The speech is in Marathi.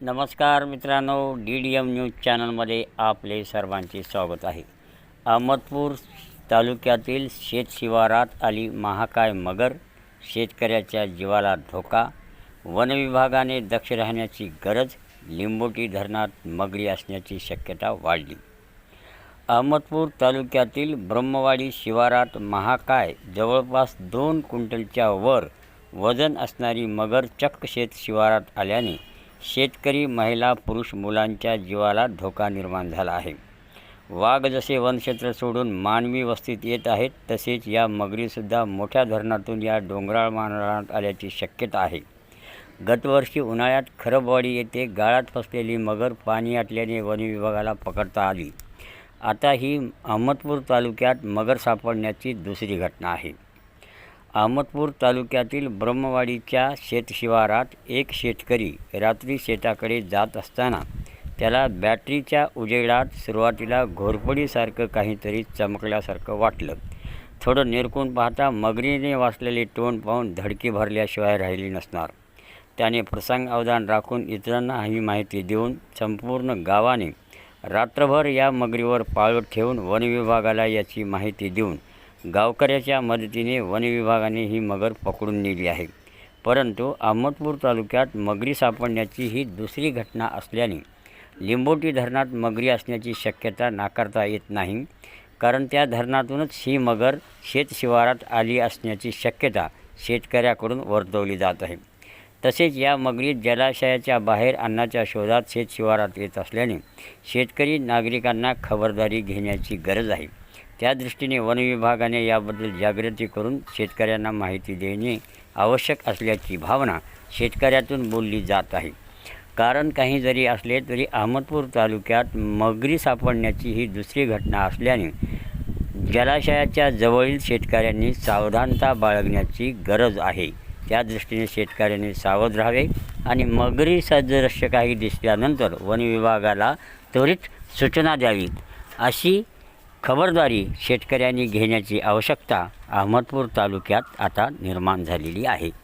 नमस्कार मित्रांनो डी डी एम न्यूज चॅनलमध्ये आपले सर्वांचे स्वागत आहे. अहमदपूर तालुक्यातील शेत शिवारात आली महाकाय मगर शेतकऱ्याच्या जीवाला धोका वनविभागाने दक्ष राहण्याची गरज लिंबोटी धरणात मगरी असण्याची शक्यता वाढली. अहमदपूर तालुक्यातील ब्रह्मवाडी शिवारात महाकाय जवळपास दोन क्विंटलच्या वर वजन असणारी मगर चक्क शेत शिवारात आल्याने शेतकरी महिला पुरुष मुलांच्या जीवाला धोका निर्माण झाला आहे. वाघ जसे वनक्षेत्र सोडून मानवी वस्तीत येत आहेत तसेच या मगरीसुद्धा मोठ्या धरणातून या डोंगराळ मानरात आल्याची शक्यता आहे. गतवर्षी उन्हाळ्यात खरबवाडी येथे गाळात फसलेली मगर पाणी आटल्याने वनविभागाला पकडता आली. आता ही अहमदपूर तालुक्यात मगर सापडण्याची दुसरी घटना आहे. अहमदपूर तालुक्यातील ब्रह्मवाडीच्या शेतशिवारात एक शेतकरी रात्री शेताकडे जात असताना त्याला बॅटरीच्या उजेडात सुरुवातीला घोरपडीसारखं काहीतरी चमकल्यासारखं वाटलं. थोडं निरकून पाहता मगरीने वाचलेले तोंड पाहून धडकी भरल्याशिवाय राहिली नसणार. त्याने प्रसंग अवधान राखून इतरांना ही माहिती देऊन संपूर्ण गावाने रात्रभर या मगरीवर पाळत ठेवून वनविभागाला याची माहिती देऊन गावकऱ्याच्या मदतीने वनविभागाने ही मगर पकडून नेली आहे. परंतु अहमदपूर तालुक्यात मगरी सापडण्याची ही दुसरी घटना असल्याने लिंबोटी धरणात मगरी असण्याची शक्यता नाकारता येत नाही कारण त्या धरणातूनच ही मगर शेतशिवारात आली असण्याची शक्यता शेतकऱ्याकडून वर्तवली जात आहे. तसेच या मगरी जलाशयाच्या बाहेर अन्नाच्या शोधात शेतशिवारात येत असल्याने शेतकरी नागरिकांना खबरदारी घेण्याची गरज आहे. त्या दृष्टीने वनविभागाने याबद्दल जागृती करून शेतकऱ्यांना माहिती देणे आवश्यक असल्याची भावना शेतकऱ्यातून बोलली जात आहे. कारण काही जरी असले तरी अहमदपूर तालुक्यात मगरी सापडण्याची ही दुसरी घटना असल्याने जलाशयाच्या जवळील शेतकऱ्यांनी सावधानता बाळगण्याची गरज आहे. त्या दृष्टीने शेतकऱ्यांनी सावध राहावे आणि मगरी सदृश्य काही दिसल्यानंतर वनविभागाला त्वरित सूचना द्यावीत. अशी खबरदारी शेतकऱ्यांनी घेण्याची आवश्यकता अहमदपूर तालुक्यात आता निर्माण झालेली आहे.